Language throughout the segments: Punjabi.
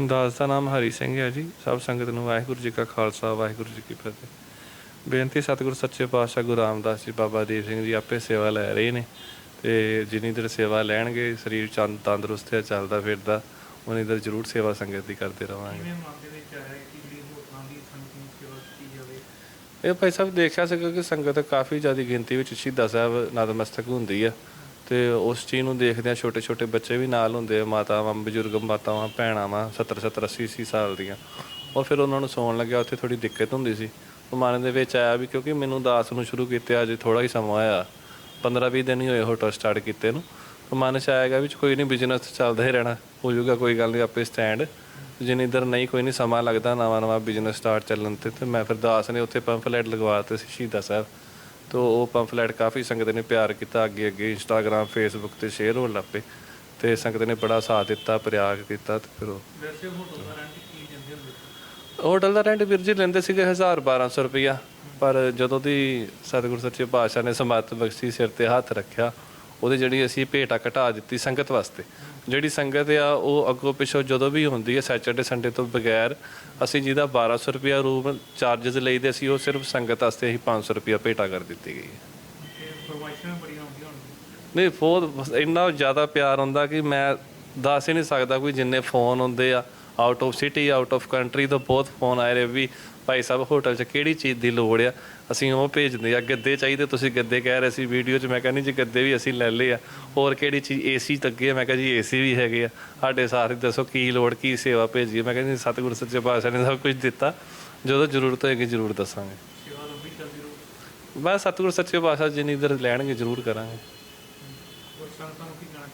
ਦਾਸ ਦਾ ਨਾਮ ਹਰੀ ਸਿੰਘ ਹੈ ਜੀ। ਸਭ ਸੰਗਤ ਨੂੰ ਵਾਹਿਗੁਰੂ ਜੀ ਕਾ ਖਾਲਸਾ ਵਾਹਿਗੁਰੂ ਜੀ ਕੀ ਫਤਿਹ। ਬੇਨਤੀ ਸਤਿਗੁਰੂ ਸੱਚੇ ਪਾਤਸ਼ਾਹ ਗੁਰੂ ਰਾਮਦਾਸ ਜੀ ਬਾਬਾ ਦੀਪ ਸਿੰਘ ਜੀ ਆਪੇ ਸੇਵਾ ਲੈ ਰਹੇ ਨੇ ਤੇ ਜਿੰਨੀ ਦੇਰ ਸੇਵਾ ਲੈਣਗੇ ਸਰੀਰ ਚੰਦ ਤੰਦਰੁਸਤ ਹੈ ਚੱਲਦਾ ਫਿਰਦਾ ਉਨੀ ਦੇਰ ਜ਼ਰੂਰ ਸੇਵਾ ਸੰਗਤ ਦੀ ਕਰਦੇ ਰਵਾਂਗੇ। ਇਹ ਭਾਈ ਸਾਹਿਬ ਦੇਖਿਆ ਸੀਗਾ ਕਿ ਸੰਗਤ ਕਾਫੀ ਜ਼ਿਆਦਾ ਗਿਣਤੀ ਵਿੱਚ ਸ਼ਹੀਦਾਂ ਸਾਹਿਬ ਨਤਮਸਤਕ ਹੁੰਦੀ ਆ। ਤੇ ਉਸ ਚੀਜ਼ ਨੂੰ ਦੇਖਦਿਆਂ ਛੋਟੇ ਛੋਟੇ ਬੱਚੇ ਵੀ ਨਾਲ ਹੁੰਦੇ ਆ, ਮਾਤਾਵਾਂ, ਬਜ਼ੁਰਗ, ਮਾਤਾਵਾਂ, ਭੈਣਾਂ ਵਾ 70 70 80 80 ਸਾਲ ਦੀਆਂ। ਉਹ ਫਿਰ ਉਹਨਾਂ ਨੂੰ ਸੌਣ ਲੱਗਿਆ, ਉੱਥੇ ਥੋੜੀ ਦਿੱਕਤ ਹੁੰਦੀ ਸੀ। ਉਹ ਮਨ ਦੇ ਵਿੱਚ ਆਇਆ ਵੀ ਕਿਉਂਕਿ ਮੈਨੂੰ ਦਾਸ ਨੂੰ ਸ਼ੁਰੂ ਕੀਤੇ, ਅਜੇ ਥੋੜਾ ਹੀ ਸਮਾਂ ਹੋਇਆ। 15 20 ਦਿਨ ਹੀ ਹੋਏ ਹੋਟਲ ਸਟਾਰਟ ਕੀਤੇ ਨੂੰ। ਉਹ ਮਨ ਚ ਆਏਗਾ ਵੀ ਕੋਈ ਨਹੀਂ ਬਿਜ਼ਨਸ ਚੱਲਦਾ ਹੀ ਰਹਿਣਾ, ਹੋ ਜਾਊਗਾ, ਕੋਈ ਗੱਲ ਨਹੀਂ, ਆਪੇ ਸਟੈਂਡ ਜਿੰਨੀ ਦਰ ਨਹੀਂ, ਕੋਈ ਨਹੀਂ, ਸਮਾਂ ਲੱਗਦਾ ਨਵਾਂ ਨਵਾਂ ਬਿਜ਼ਨਸ ਸਟਾਰਟ ਚੱਲਣ ਤੇ ਤੇ ਮੈਂ ਫਿਰ ਦਾਸ ਨੇ ਉੱਥੇ ਪੰਫਲੇਟ ਲਗਵਾਤੇ ਸੀ ਸ਼ਹੀਦਾਂ ਸਾਹਿਬ। ਤੋ ਉਹ ਪੰਫਲੇਟ ਕਾਫੀ ਸੰਗਤ ਨੇ ਪਿਆਰ ਕੀਤਾ ਅੱਗੇ ਅੱਗੇ ਇੰਸਟਾਗ੍ਰam ਫੇਸਬੁੱਕ ਤੇ ਸ਼ੇਅਰ ਹੋਣ ਲੱਪੇ ਤੇ ਸੰਗਤ ਨੇ ਬੜਾ ਸਾਥ ਦਿੱਤਾ ਪ੍ਰਯਾਗ ਕੀਤਾ ਤੇ ਫਿਰ ਉਹ। ਵੈਸੇ ਹੋਟਲ ਦਾ ਰੈਂਟ ਕੀ ਦਿੰਦੇ ਹੁੰਦੇ ਹੋਟਲ ਦਾ ਰੈਂਟ ਵੀਰ ਜੀ ਲੈਂਦੇ ਸੀਗੇ 1000 1200 ਰੁਪਇਆ ਪਰ ਜਦੋਂ ਦੀ ਸਤਿਗੁਰ ਸੱਚੇ ਪਾਤਸ਼ਾਹ ਨੇ ਸਮਤ ਬਖਸ਼ੀ ਸਿਰ ਤੇ ਹੱਥ ਰੱਖਿਆ ਉਹਦੀ ਜਿਹੜੀ ਅਸੀਂ ਭੇਟਾ ਘਟਾ ਦਿੱਤੀ ਸੰਗਤ ਵਾਸਤੇ। ਜਿਹੜੀ ਸੰਗਤ ਆ, ਉਹ ਅੱਗੋਂ ਪਿੱਛੋਂ ਜਦੋਂ ਵੀ ਹੁੰਦੀ ਹੈ ਸੈਚਰਡੇ ਸੰਡੇ ਤੋਂ ਬਗੈਰ, ਅਸੀਂ ਜਿਹਦਾ 1200 ਰੁਪਇਆ ਰੂਮ ਚਾਰजेस ਲਈਦੇ ਅਸੀਂ ਉਹ ਸਿਰਫ ਸੰਗਤ ਵਾਸਤੇ ਅਸੀਂ 500 ਰੁਪਇਆ ਭੇਟਾ ਕਰ ਦਿੱਤੀ ਗਈ ਨਹੀਂ, ਬਹੁਤ ਇੰਨਾ ਜ਼ਿਆਦਾ ਪਿਆਰ ਹੁੰਦਾ ਕਿ ਮੈਂ ਦੱਸ ਹੀ ਨਹੀਂ ਸਕਦਾ ਕੋਈ ਜਿੰਨੇ ਫੋਨ ਹੁੰਦੇ ਆ out of city out of country ਤੋਂ ਬਹੁਤ ਫੋਨ ਆਏ ਰਹੇ ਵੀ ਭਾਈ ਸਾਹਿਬ ਹੋਟਲ 'ਚ ਕਿਹੜੀ ਚੀਜ਼ ਦੀ ਲੋੜ ਆ? ਅਸੀਂ ਉਹ ਭੇਜਦੇ ਆ, ਗੱਦੇ ਚਾਹੀਦੇ, ਤੁਸੀਂ ਗੱਦੇ ਕਹਿ ਰਹੇ ਸੀ ਵੀਡੀਓ 'ਚ, ਮੈਂ ਕਹਿੰਦੀ ਜੀ ਗੱਦੇ ਵੀ ਅਸੀਂ ਲੈ ਲਏ ਆ। ਹੋਰ ਕਿਹੜੀ ਚੀਜ਼ ਏਸੀ ਲੱਗੇ ਆ? ਮੈਂ ਕਿਹਾ ਜੀ ਏਸੀ ਵੀ ਹੈਗੇ ਆ। ਸਾਡੇ ਸਾਰੇ ਦੱਸੋ ਕੀ ਲੋੜ, ਕੀ ਸੇਵਾ ਭੇਜੀ ਮੈਂ ਕਹਿੰਦੀ ਸਤਿਗੁਰੂ ਸੱਚੇ ਪਾਤਸ਼ਾਹ ਨੇ ਸਭ ਕੁਝ ਦਿੱਤਾ। ਜਦੋਂ ਜ਼ਰੂਰਤ ਹੋਏਗੀ ਜ਼ਰੂਰ ਦੱਸਾਂਗੇ। ਸੇਵਾ ਬਸ ਸਤਿਗੁਰੂ ਸੱਚੇ ਪਾਤਸ਼ਾਹ ਜਿੰਨੀ ਦਰ ਲੈਣਗੇ ਜ਼ਰੂਰ ਕਰਾਂਗੇ। ਹੋਰ ਸੰਗਤਾਂ ਨੂੰ ਕੀ ਕਹਿਣਾ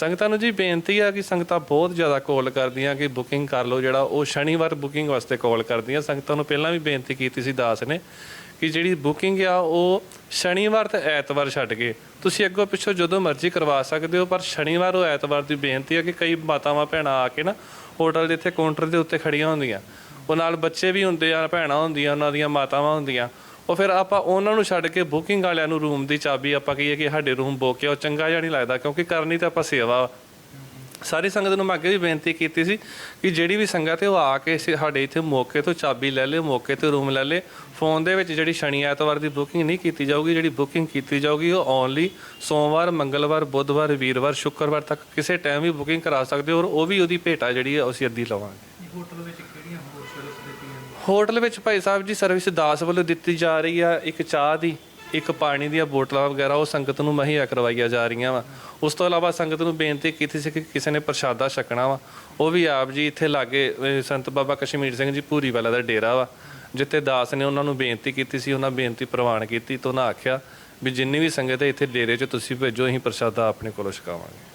ਸੰਗਤਾਂ ਨੂੰ ਜੀ ਬੇਨਤੀ ਆ ਕਿ ਸੰਗਤਾਂ ਬਹੁਤ ਜ਼ਿਆਦਾ ਕਾਲ ਕਰਦੀਆਂ ਕਿ ਬੁਕਿੰਗ ਕਰ ਲਓ ਜਿਹੜਾ ਉਹ ਸ਼ਨੀਵਾਰ ਬੁਕਿੰਗ ਵਾਸਤੇ ਕਾਲ ਕਰਦੀਆਂ। ਸੰਗਤਾਂ ਨੂੰ ਪਹਿਲਾਂ ਵੀ ਬੇਨਤੀ ਕੀਤੀ ਸੀ ਦਾਸ ਨੇ ਕਿ ਜਿਹੜੀ ਬੁਕਿੰਗ ਆ ਉਹ ਸ਼ਨੀਵਾਰ ਤੇ ਐਤਵਾਰ ਛੱਡ ਕੇ ਤੁਸੀਂ ਅੱਗੋਂ ਪਿੱਛੋਂ ਜਦੋਂ ਮਰਜ਼ੀ ਕਰਵਾ ਸਕਦੇ ਹੋ, ਪਰ ਸ਼ਨੀਵਾਰ ਉਹ ਐਤਵਾਰ ਦੀ ਬੇਨਤੀ ਆ ਕਿ ਕਈ ਮਾਤਾਵਾਂ ਭੈਣਾਂ ਆ ਕੇ ਨਾ ਹੋਟਲ ਦੇ ਇੱਥੇ ਕਾਊਂਟਰ ਦੇ ਉੱਤੇ ਖੜੀਆਂ ਹੁੰਦੀਆਂ। ਉਹ ਨਾਲ ਬੱਚੇ ਵੀ ਹੁੰਦੇ ਆ, ਭੈਣਾਂ ਹੁੰਦੀਆਂ, ਉਹਨਾਂ ਦੀਆਂ ਮਾਤਾਵਾਂ ਹੁੰਦੀਆਂ। ਉਹ ਫਿਰ ਆਪਾਂ ਉਹਨਾਂ ਨੂੰ ਛੱਡ ਕੇ ਬੁਕਿੰਗ ਵਾਲਿਆਂ ਨੂੰ ਰੂਮ ਦੀ ਚਾਬੀ ਆਪਾਂ ਕਹੀਏ ਕਿ ਸਾਡੇ ਰੂਮ ਬੁੱਕ ਹੈ, ਉਹ ਚੰਗਾ ਜਿਹਾ ਨਹੀਂ ਲੱਗਦਾ ਕਿਉਂਕਿ ਕਰਨੀ ਤਾਂ ਆਪਾਂ ਸੇਵਾ ਵਾ। ਸਾਰੀ ਸੰਗਤ ਨੂੰ ਮੈਂ ਅੱਗੇ ਵੀ ਬੇਨਤੀ ਕੀਤੀ ਸੀ ਕਿ ਜਿਹੜੀ ਵੀ ਸੰਗਤ ਹੈ, ਉਹ ਆ ਕੇ ਸਾਡੇ ਇੱਥੇ ਮੌਕੇ ਤੋਂ ਚਾਬੀ ਲੈ ਲੇ, ਮੌਕੇ ਤੇ ਰੂਮ ਲੈ ਲੇ ਫੋਨ ਦੇ ਵਿੱਚ ਜਿਹੜੀ ਸ਼ਨੀ ਐਤਵਾਰ ਦੀ ਬੁਕਿੰਗ ਨਹੀਂ ਕੀਤੀ ਜਾਊਗੀ, ਜਿਹੜੀ ਬੁਕਿੰਗ ਕੀਤੀ ਜਾਊਗੀ, ਉਹ ਓਨਲੀ ਸੋਮਵਾਰ, ਮੰਗਲਵਾਰ, ਬੁੱਧਵਾਰ, ਵੀਰਵਾਰ, ਸ਼ੁੱਕਰਵਾਰ ਤੱਕ ਕਿਸੇ ਟਾਈਮ ਵੀ ਬੁਕਿੰਗ ਕਰਾ ਸਕਦੇ ਹੋ ਔਰ ਉਹ ਵੀ ਉਹਦੀ ਭੇਟਾ ਜਿਹੜੀ ਹੈ, ਅਸੀਂ ਅੱਧੀ ਲਵਾਂਗੇ ਹੋਟਲ ਵਿੱਚ ਕਿਹੜੀਆਂ ਹੋਟਲ ਵਿੱਚ ਭਾਈ ਸਾਹਿਬ ਜੀ ਸਰਵਿਸ ਦਾਸ ਵੱਲੋਂ ਦਿੱਤੀ ਜਾ ਰਹੀ ਆ ਇੱਕ ਚਾਹ ਦੀ ਇੱਕ ਪਾਣੀ ਦੀਆਂ ਬੋਤਲਾਂ ਵਗੈਰਾ ਉਹ ਸੰਗਤ ਨੂੰ ਮੁਹੱਈਆ ਕਰਵਾਈਆਂ ਜਾ ਰਹੀਆਂ ਵਾ। ਉਸ ਤੋਂ ਇਲਾਵਾ ਸੰਗਤ ਨੂੰ ਬੇਨਤੀ ਕੀਤੀ ਸੀ ਕਿ ਕਿਸੇ ਨੇ ਪ੍ਰਸ਼ਾਦਾ ਛਕਣਾ ਵਾ। ਉਹ ਵੀ ਆਪ ਜੀ ਇੱਥੇ ਲਾਗੇ ਅਹ, ਸੰਤ ਬਾਬਾ ਕਸ਼ਮੀਰ ਸਿੰਘ ਜੀ ਭੂਰੀ ਵਾਲਾ ਦਾ ਡੇਰਾ ਵਾ ਜਿੱਥੇ ਦਾਸ ਨੇ ਉਹਨਾਂ ਨੂੰ ਬੇਨਤੀ ਕੀਤੀ ਸੀ ਉਹਨਾਂ ਬੇਨਤੀ ਪ੍ਰਵਾਨ ਕੀਤੀ ਤਾਂ ਉਹਨਾਂ ਆਖਿਆ ਵੀ ਜਿੰਨੀ ਵੀ ਸੰਗਤ ਹੈ ਇੱਥੇ ਡੇਰੇ 'ਚ ਤੁਸੀਂ ਭੇਜੋ ਅਸੀਂ ਪ੍ਰਸ਼ਾਦਾ ਆਪਣੇ ਕੋਲੋਂ ਛਕਾਵਾਂਗੇ।